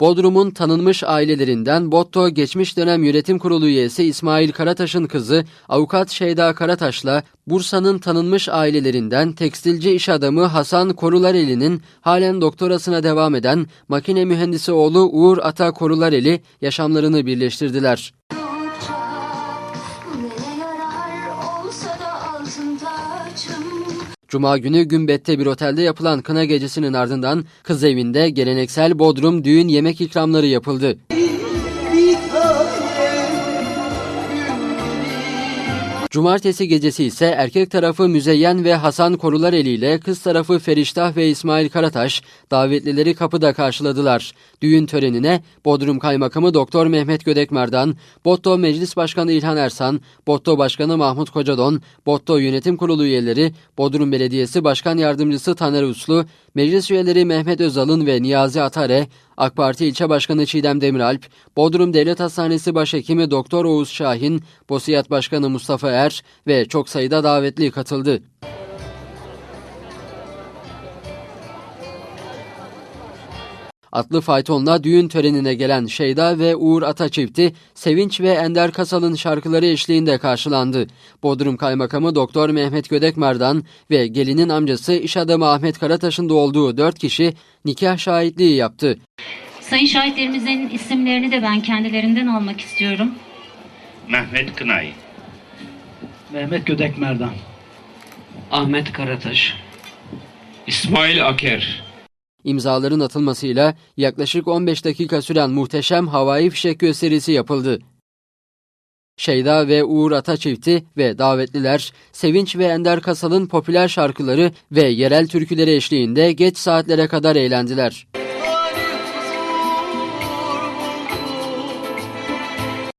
Bodrum'un tanınmış ailelerinden Botto Geçmiş Dönem Yönetim Kurulu üyesi İsmail Karataş'ın kızı avukat Şeyda Karataş'la Bursa'nın tanınmış ailelerinden tekstilci iş adamı Hasan Korulareli'nin halen doktorasına devam eden makine mühendisi oğlu Uğur Ata Korulareli yaşamlarını birleştirdiler. Yarar olsa da altın tacım Cuma günü Gümbet'te bir otelde yapılan kına gecesinin ardından kız evinde geleneksel Bodrum düğün yemek ikramları yapıldı. Cumartesi gecesi ise erkek tarafı Müzeyyen ve Hasan Korulareli ile kız tarafı Feriştah ve İsmail Karataş davetlileri kapıda karşıladılar. Düğün törenine Bodrum Kaymakamı Doktor Mehmet Gödekmerdan, Botto Meclis Başkanı İlhan Ersan, Botto Başkanı Mahmut Kocadon, Botto Yönetim Kurulu üyeleri, Bodrum Belediyesi Başkan Yardımcısı Taner Uslu, Meclis üyeleri Mehmet Özal'ın ve Niyazi Atare, AK Parti İlçe Başkanı Çiğdem Demiralp, Bodrum Devlet Hastanesi Başhekimi Doktor Oğuz Şahin, Bosiyat Başkanı Mustafa Er ve çok sayıda davetli katıldı. Atlı faytonla düğün törenine gelen Şeyda ve Uğur Ata çifti Sevinç ve Ender Kasal'ın şarkıları eşliğinde karşılandı. Bodrum Kaymakamı Doktor Mehmet Gödekmerdan ve gelinin amcası iş adamı Ahmet Karataş'ın da olduğu dört kişi nikah şahitliği yaptı. Sayın şahitlerimizin isimlerini de ben kendilerinden almak istiyorum. Mehmet Kınay, Mehmet Gödekmer'den. Ahmet Karataş, İsmail Aker, İmzaların atılmasıyla yaklaşık 15 dakika süren muhteşem havai fişek gösterisi yapıldı. Şeyda ve Uğur Ata çifti ve davetliler Sevinç ve Ender Kasal'ın popüler şarkıları ve yerel türküleri eşliğinde geç saatlere kadar eğlendiler.